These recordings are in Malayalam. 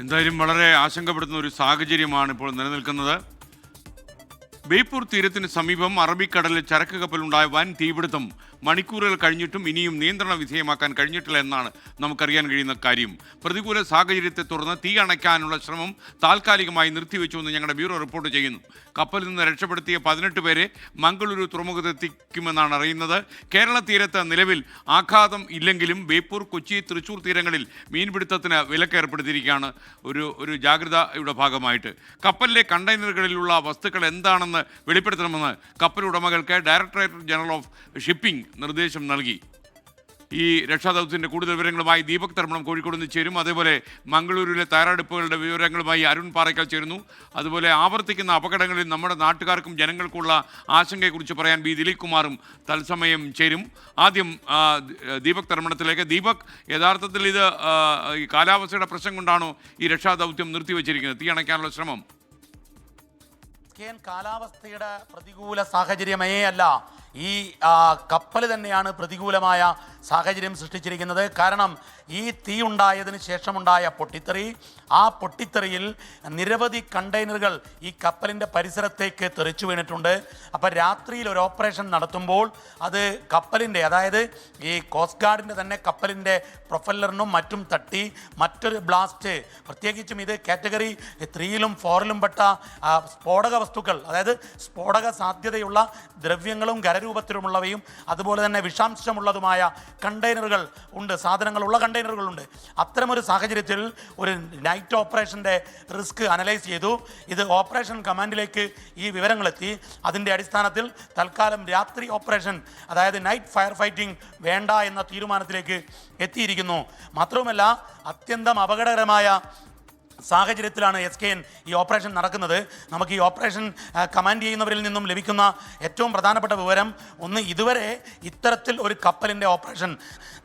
എന്തായാലും വളരെ ആശങ്കപ്പെടുത്തുന്ന ഒരു സാഹചര്യമാണ് ഇപ്പോൾ നിലനിൽക്കുന്നത്. ബേപ്പൂർ തീരത്തിന് സമീപം അറബിക്കടലിൽ ചരക്ക് കപ്പലുണ്ടായ വൻ തീപിടുത്തം. മണിക്കൂറുകൾ കഴിഞ്ഞിട്ടും ഇനിയും നിയന്ത്രണ വിധേയമാക്കാൻ കഴിഞ്ഞിട്ടില്ല എന്നാണ് നമുക്കറിയാൻ കഴിയുന്ന കാര്യം. പ്രതികൂല സാഹചര്യത്തെ തുടർന്ന് തീ അണയ്ക്കാനുള്ള ശ്രമം താൽക്കാലികമായി നിർത്തിവെച്ചുവെന്ന് ഞങ്ങളുടെ ബ്യൂറോ റിപ്പോർട്ട് ചെയ്യുന്നു. കപ്പലിൽ നിന്ന് രക്ഷപ്പെടുത്തിയ പതിനെട്ട് പേരെ മംഗളൂരു തുറമുഖത്തെത്തിക്കുമെന്നാണ് അറിയുന്നത്. കേരള തീരത്ത് നിലവിൽ ആഘാതം ഇല്ലെങ്കിലും ബേപ്പൂർ കൊച്ചി തൃശൂർ തീരങ്ങളിൽ മീൻപിടുത്തത്തിന് വിലക്ക് ഏർപ്പെടുത്തിയിരിക്കുകയാണ് ഒരു ഒരു ജാഗ്രതയുടെ ഭാഗമായിട്ട്. കപ്പലിലെ കണ്ടെയ്നറുകളിലുള്ള വസ്തുക്കൾ എന്താണെന്ന് വെളിപ്പെടുത്തണമെന്ന് കപ്പൽ ഉടമകൾക്ക് ഡയറക്ടറേറ്റ് ജനറൽ ഓഫ് ഷിപ്പിംഗ് നിർദ്ദേശം നൽകി. ഈ രക്ഷാദൗത്യത്തിന്റെ കൂടുതൽ വിവരങ്ങളുമായി ദീപക് തർമ്മണം കോഴിക്കോട് നിന്ന് ചേരും. അതേപോലെ മംഗളൂരുവിലെ തയ്യാറെടുപ്പുകളുടെ വിവരങ്ങളുമായി അരുൺ പാറയ്ക്കൽ ചേരുന്നു. അതുപോലെ ആവർത്തിക്കുന്ന അപകടങ്ങളിൽ നമ്മുടെ നാട്ടുകാർക്കും ജനങ്ങൾക്കുള്ള ആശങ്കയെക്കുറിച്ച് പറയാൻ ബി ദിലീപ് കുമാറും തത്സമയം ചേരും. ആദ്യം ദീപക് തർമ്മണത്തിലേക്ക്. ദീപക് യഥാർത്ഥത്തിൽ ഇത് കാലാവസ്ഥയുടെ പ്രശ്നം കൊണ്ടാണോ ഈ രക്ഷാദൗത്യം നിർത്തിവെച്ചിരിക്കുന്നത്? തീ അണയ്ക്കാനുള്ള ശ്രമം. കെൻ കാലാവസ്ഥയുടെ പ്രതികൂല സാഹചര്യമേ അല്ല. ഈ കപ്പൽ തന്നെയാണ് പ്രതികൂലമായ സാഹചര്യം സൃഷ്ടിച്ചിരിക്കുന്നത്. കാരണം ഈ തീ ഉണ്ടായതിന് ശേഷമുണ്ടായ പൊട്ടിത്തെറി ആ പൊട്ടിത്തെറിയിൽ നിരവധി കണ്ടെയ്നറുകൾ ഈ കപ്പലിന്റെ പരിസരത്തേക്ക് തെറിച്ചു വീണിട്ടുണ്ട്. അപ്പോൾ രാത്രിയിൽ ഒരു ഓപ്പറേഷൻ നടത്തുമ്പോൾ അത് കപ്പലിന്റെ അതായത് ഈ കോസ്റ്റ് ഗാർഡിന്റെ തന്നെ കപ്പലിന്റെ പ്രൊഫല്ലറിനും മറ്റും തട്ടി മറ്റൊരു ബ്ലാസ്റ്റ് പ്രത്യേകിച്ചും ഇത് കാറ്റഗറി ത്രീയിലും ഫോറിലും പെട്ട സ്ഫോടക വസ്തുക്കൾ അതായത് സ്ഫോടക സാധ്യതയുള്ള ദ്രവ്യങ്ങളും ഖരരൂപത്തിലുമുള്ളവയും അതുപോലെ തന്നെ വിഷാംശമുള്ളതുമായ കണ്ടെയ്നറുകൾ ഉണ്ട് സാധനങ്ങളുള്ള കണ്ടെയ്നറുകളുണ്ട് അത്തരമൊരു സാഹചര്യത്തിൽ ഒരു നൈറ്റ് ഓപ്പറേഷന്റെ റിസ്ക് അനലൈസ് ചെയ്തു. ഇത് ഓപ്പറേഷൻ കമാൻഡിലേക്ക് ഈ വിവരങ്ങളെത്തി. അതിന്റെ അടിസ്ഥാനത്തിൽ തൽക്കാലം രാത്രി ഓപ്പറേഷൻ അതായത് നൈറ്റ് ഫയർ ഫൈറ്റിംഗ് വേണ്ട എന്ന തീരുമാനത്തിലേക്ക് എത്തിയിരിക്കുന്നു. മാത്രവുമല്ല അത്യന്തം അപകടകരമായ സാഹചര്യത്തിലാണ് എസ് കെ എൻ ഈ ഓപ്പറേഷൻ നടക്കുന്നത്. നമുക്ക് ഈ ഓപ്പറേഷൻ കമാൻഡ് ചെയ്യുന്നവരിൽ നിന്നും ലഭിക്കുന്ന ഏറ്റവും പ്രധാനപ്പെട്ട വിവരം ഒന്ന് ഇതുവരെ ഇത്തരത്തിൽ ഒരു കപ്പലിന്റെ ഓപ്പറേഷൻ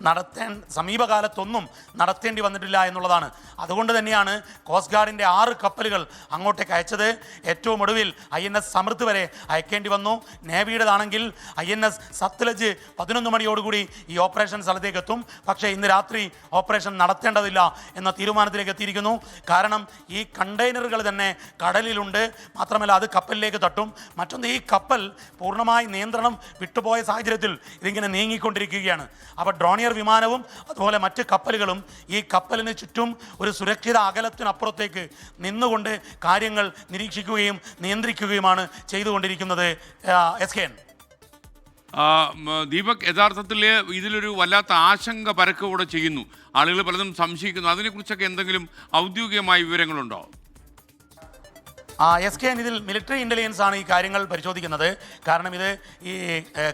നടത്തേ സമീപകാലത്തൊന്നും നടത്തേണ്ടി വന്നിട്ടില്ല എന്നുള്ളതാണ്. അതുകൊണ്ട് തന്നെയാണ് കോസ്റ്റ് ഗാർഡിന്റെ ആറ് കപ്പലുകൾ അങ്ങോട്ടേക്ക് അയച്ചത്. ഏറ്റവും ഒടുവിൽ ഐ എൻ എസ് സമൃദ്ധ് വരെ അയക്കേണ്ടി വന്നു. നേവിയുടേതാണെങ്കിൽ ഐ എൻ എസ് സത്ലജ് പതിനൊന്ന് മണിയോടുകൂടി ഈ ഓപ്പറേഷൻ സ്ഥലത്തേക്ക് എത്തും. പക്ഷേ ഇന്ന് രാത്രി ഓപ്പറേഷൻ നടത്തേണ്ടതില്ല എന്ന തീരുമാനത്തിലേക്ക് എത്തിയിരിക്കുന്നു. കാരണം ഈ കണ്ടെയ്നറുകൾ തന്നെ കടലിലുണ്ട്. മാത്രമല്ല അത് കപ്പലിലേക്ക് തട്ടും. മറ്റൊന്ന് ഈ കപ്പൽ പൂർണമായി നിയന്ത്രണം വിട്ടുപോയ സാഹചര്യത്തിൽ ഇതിങ്ങനെ നീങ്ങിക്കൊണ്ടിരിക്കുകയാണ്. അപ്പോൾ ഡ്രോണിയർ വിമാനവും അതുപോലെ മറ്റ് കപ്പലുകളും ഈ കപ്പലിന് ചുറ്റും ഒരു സുരക്ഷിത അകലത്തിനപ്പുറത്തേക്ക് നിന്നുകൊണ്ട് കാര്യങ്ങൾ നിരീക്ഷിക്കുകയും നിയന്ത്രിക്കുകയുമാണ് ചെയ്തുകൊണ്ടിരിക്കുന്നത് എസ് കെ എൻ. ദീപക് യഥാർത്ഥത്തിൽ ഇതിലൊരു വല്ലാത്ത ആശങ്ക പരക്കുകൂടെ ചെയ്യുന്നു. ആളുകൾ പലതും സംശയിക്കുന്നു. അതിനെക്കുറിച്ചൊക്കെ എന്തെങ്കിലും ഔദ്യോഗികമായ വിവരങ്ങളുണ്ടോ? എസ് കെ ഇതിൽ മിലിറ്ററി ഇന്റലിജൻസ് ആണ് ഈ കാര്യങ്ങൾ പരിശോധിക്കുന്നത്. കാരണം ഇത് ഈ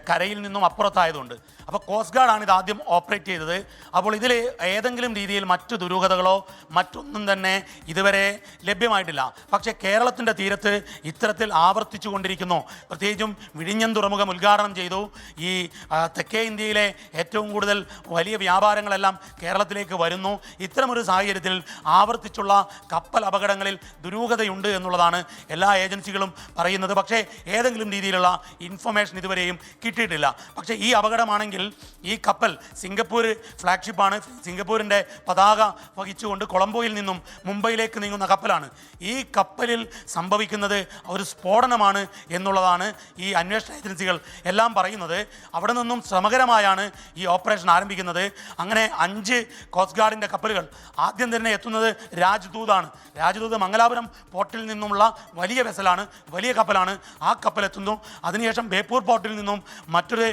കരയിൽ നിന്നും അപ്പുറത്തായതുകൊണ്ട്. അപ്പോൾ കോസ്റ്റ് ഗാർഡാണ് ഇത് ആദ്യം ഓപ്പറേറ്റ് ചെയ്തത്. അപ്പോൾ ഇതിൽ ഏതെങ്കിലും രീതിയിൽ മറ്റു ദുരൂഹതകളോ മറ്റൊന്നും തന്നെ ഇതുവരെ ലഭ്യമായിട്ടില്ല. പക്ഷേ കേരളത്തിന്റെ തീരത്ത് ഇത്തരത്തിൽ ആവർത്തിച്ചു കൊണ്ടിരിക്കുന്നു പ്രത്യേകിച്ചും വിഴിഞ്ഞം തുറമുഖം ഉദ്ഘാടനം ചെയ്തു. ഈ തെക്കേ ഇന്ത്യയിലെ ഏറ്റവും കൂടുതൽ വലിയ വ്യാപാരങ്ങളെല്ലാം കേരളത്തിലേക്ക് വരുന്നു. ഇത്തരമൊരു സാഹചര്യത്തിൽ ആവർത്തിച്ചുള്ള കപ്പൽ അപകടങ്ങളിൽ ദുരൂഹതയുണ്ട് എന്നുള്ളതാണ് എല്ലാ ഏജൻസികളും പറയുന്നത്. പക്ഷേ ഏതെങ്കിലും രീതിയിലുള്ള ഇൻഫർമേഷൻ ഇതുവരെയും കിട്ടിയിട്ടില്ല. പക്ഷേ ഈ അപകടമാണെങ്കിൽ ഈ കപ്പൽ സിംഗപ്പൂർ ഫ്ലാഗ്ഷിപ്പാണ് സിംഗപ്പൂരിന്റെ പതാക വഹിച്ചുകൊണ്ട് കൊളംബോയിൽ നിന്നും മുംബൈയിലേക്ക് നീങ്ങുന്ന കപ്പലാണ്. ഈ കപ്പലിൽ സംഭവിക്കുന്നത് ഒരു സ്ഫോടനമാണ് എന്നുള്ളതാണ് ഈ അന്വേഷണ ഏജൻസികൾ എല്ലാം പറയുന്നത്. അവിടെ നിന്നും ശ്രമകരമായാണ് ഈ ഓപ്പറേഷൻ ആരംഭിക്കുന്നത്. അങ്ങനെ അഞ്ച് കോസ്റ്റ് ഗാർഡിന്റെ കപ്പലുകൾ ആദ്യം തന്നെ എത്തുന്നത് രാജ്ദൂതാണ്. രാജ്ദൂത് മംഗലാപുരം പോർട്ടിൽ നിന്നുമുള്ള വലിയ വെസലാണ് വലിയ കപ്പലാണ്. ആ കപ്പൽ എത്തുന്നു അതിനുശേഷം ബേപ്പൂർ പോർട്ടിൽ നിന്നും മറ്റൊരു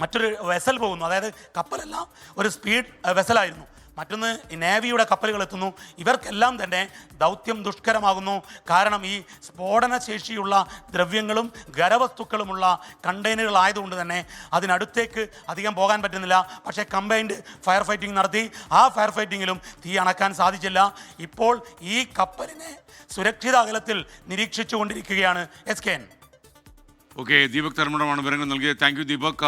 മറ്റൊരു വെസൽ പോകുന്നു. അതായത് കപ്പലെല്ലാം ഒരു സ്പീഡ് വെസലായിരുന്നു. മറ്റൊന്ന് നേവിയുടെ കപ്പലുകൾ എത്തുന്നു. ഇവർക്കെല്ലാം തന്നെ ദൗത്യം ദുഷ്കരമാകുന്നു. കാരണം ഈ സ്ഫോടന ശേഷിയുള്ള ദ്രവ്യങ്ങളും ഖരവസ്തുക്കളുമുള്ള കണ്ടെയ്നറുകൾ ആയതുകൊണ്ട് തന്നെ അതിനടുത്തേക്ക് അധികം പോകാൻ പറ്റുന്നില്ല. പക്ഷേ കമ്പൈൻഡ് ഫയർ ഫൈറ്റിംഗ് നടത്തി. ആ ഫയർ ഫൈറ്റിങ്ങിലും തീ അണക്കാൻ സാധിച്ചില്ല. ഇപ്പോൾ ഈ കപ്പലിനെ സുരക്ഷിത അകലത്തിൽ നിരീക്ഷിച്ചുകൊണ്ടിരിക്കുകയാണ്. S K N. Okay Deepak തർമ്മടമാണ് വിവരങ്ങൾ നൽകിയത് താങ്ക് യു ദീപക്